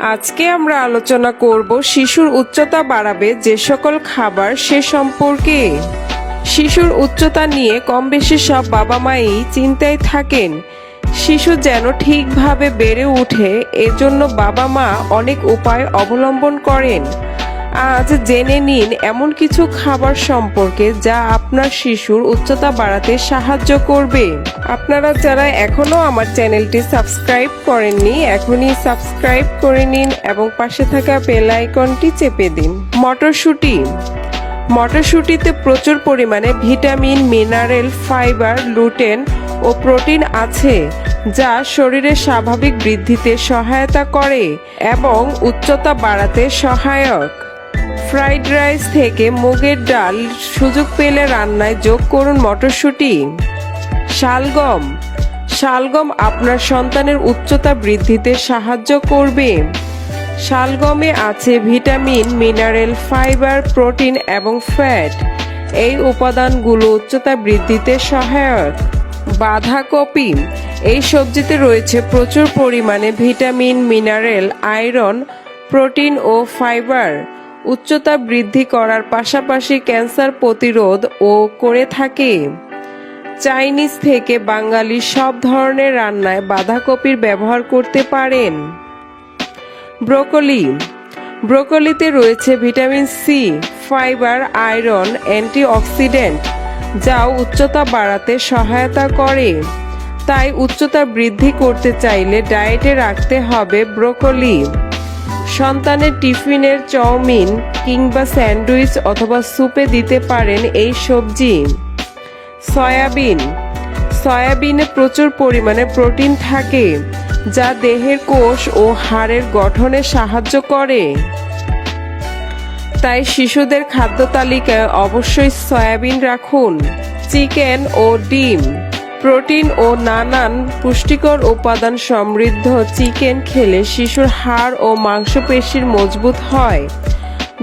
আজকে আমরা আলোচনা করব শিশুর উচ্চতা বাড়াবে যে সকল খাবার সে সম্পর্কে। শিশুর উচ্চতা নিয়ে কম বেশি সব বাবা মাই চিন্তায় থাকেন। শিশু যেন ঠিকভাবে বেড়ে উঠে এজন্য বাবা মা অনেক উপায় অবলম্বন করেন। আজ জেনে নিন এমন কিছু খাবার সম্পর্কে যা আপনার শিশুর উচ্চতা বাড়াতে সাহায্য করবে। আপনারা যারা এখনও আমার চ্যানেলটি সাবস্ক্রাইব করেননি, এখনই সাবস্ক্রাইব করে নিন এবং পাশে থাকা বেল আইকনটি চেপে দিন। মটরশুঁটি। মটরশুঁটিতে প্রচুর পরিমাণে ভিটামিন, মিনারেল, ফাইবার লুটেন ও প্রোটিন আছে, যা শরীরের স্বাভাবিক বৃদ্ধিতে সহায়তা করে এবং উচ্চতা বাড়াতে সহায়ক। ফ্রাইড রাইস থেকে মুগের ডাল সুযোগ পেলে রান্নায় যোগ করুন মটরশুঁটি। শালগম। শালগম আপনার সন্তানের উচ্চতা বৃদ্ধিতে সাহায্য করবে। শালগমে আছে ভিটামিন, মিনারেল, ফাইবার, প্রোটিন এবং ফ্যাট। এই উপাদানগুলো উচ্চতা বৃদ্ধিতে সহায়ক। বাঁধাকপি। এই সবজিতে রয়েছে প্রচুর পরিমাণে ভিটামিন, মিনারেল, আয়রন, প্রোটিন ও ফাইবার। উচ্চতা বৃদ্ধি করার পাশাপাশি ক্যান্সার প্রতিরোধ ও করে থাকে। চাইনিজ থেকে বাঙালি সব ধরনের রান্নায় বাঁধাকপির ব্যবহার করতে পারেন। ব্রোকলি। ব্রোকলিতে রয়েছে vitamin C, fibre, iron, antioxidant যা উচ্চতা বাড়াতে সহায়তা করে। তাই উচ্চতা বৃদ্ধি করতে চাইলে ডায়েটে রাখতে হবে ব্রোকলি। সন্তানের টিফিনের চাউমিন কিংবা স্যান্ডউইচ অথবা স্যুপে দিতে পারেন এই সবজি। সয়াবিন। সয়াবিনে প্রচুর পরিমাণে প্রোটিন থাকে, যা দেহের কোষ ও হাড়ের গঠনে সাহায্য করে। তাই শিশুদের খাদ্য তালিকায় অবশ্যই সয়াবিন রাখুন, চিকেন ও ডিম। প্রোটিন ও নানান পুষ্টিকর উপাদান সমৃদ্ধ চিকেন খেলে শিশুর হাড় ও মাংসপেশির মজবুত হয়,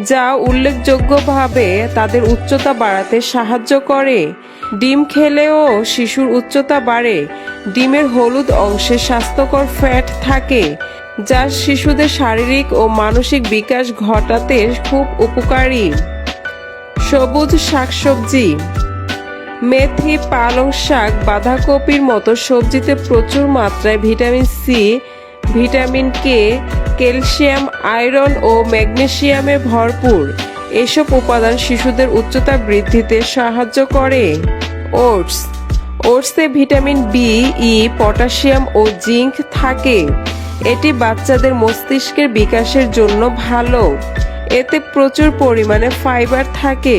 যা উল্লেখযোগ্যভাবে তাদের উচ্চতা বাড়াতে সাহায্য করে। ডিম খেলেও শিশুর উচ্চতা বাড়ে। ডিমের হলুদ অংশে স্বাস্থ্যকর ফ্যাট থাকে, যা শিশুদের শারীরিক ও মানসিক বিকাশ ঘটাতে খুব উপকারী। সবুজ শাকসবজি মেথি, পালং শাক, বাঁধাকপির মতো সবজিতে প্রচুর মাত্রায় vitamin C vitamin K calcium, iron ও ম্যাগনেশিয়ামে ভরপুর। এসব উপাদান শিশুদের উচ্চতা বৃদ্ধিতে সাহায্য করে। ওটস। ওটসে ভিটামিন বি ই পটাশিয়াম ও জিঙ্ক থাকে। এটি বাচ্চাদের মস্তিষ্কের বিকাশের জন্য ভালো। এতে প্রচুর পরিমাণে ফাইবার থাকে।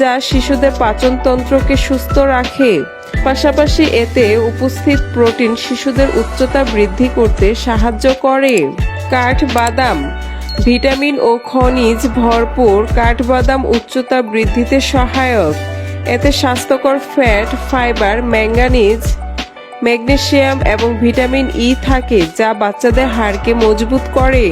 যা শিশুদের পাচনতন্ত্রকে সুস্থ রাখে। পাশাপাশি এতে উপস্থিত প্রোটিন শিশুদের উচ্চতা বৃদ্ধি করতে সাহায্য করে। কাঠবাদাম, ভিটামিন ও খনিজ ভরপুর কাঠবাদাম উচ্চতা বৃদ্ধিতে সহায়ক। এতে স্বাস্থ্যকর ফ্যাট, ফাইবার, ম্যাঙ্গানিজ ম্যাগনেসিয়াম এবং ভিটামিন ই থাকে, যা বাচ্চাদের হাড়কে মজবুত করে।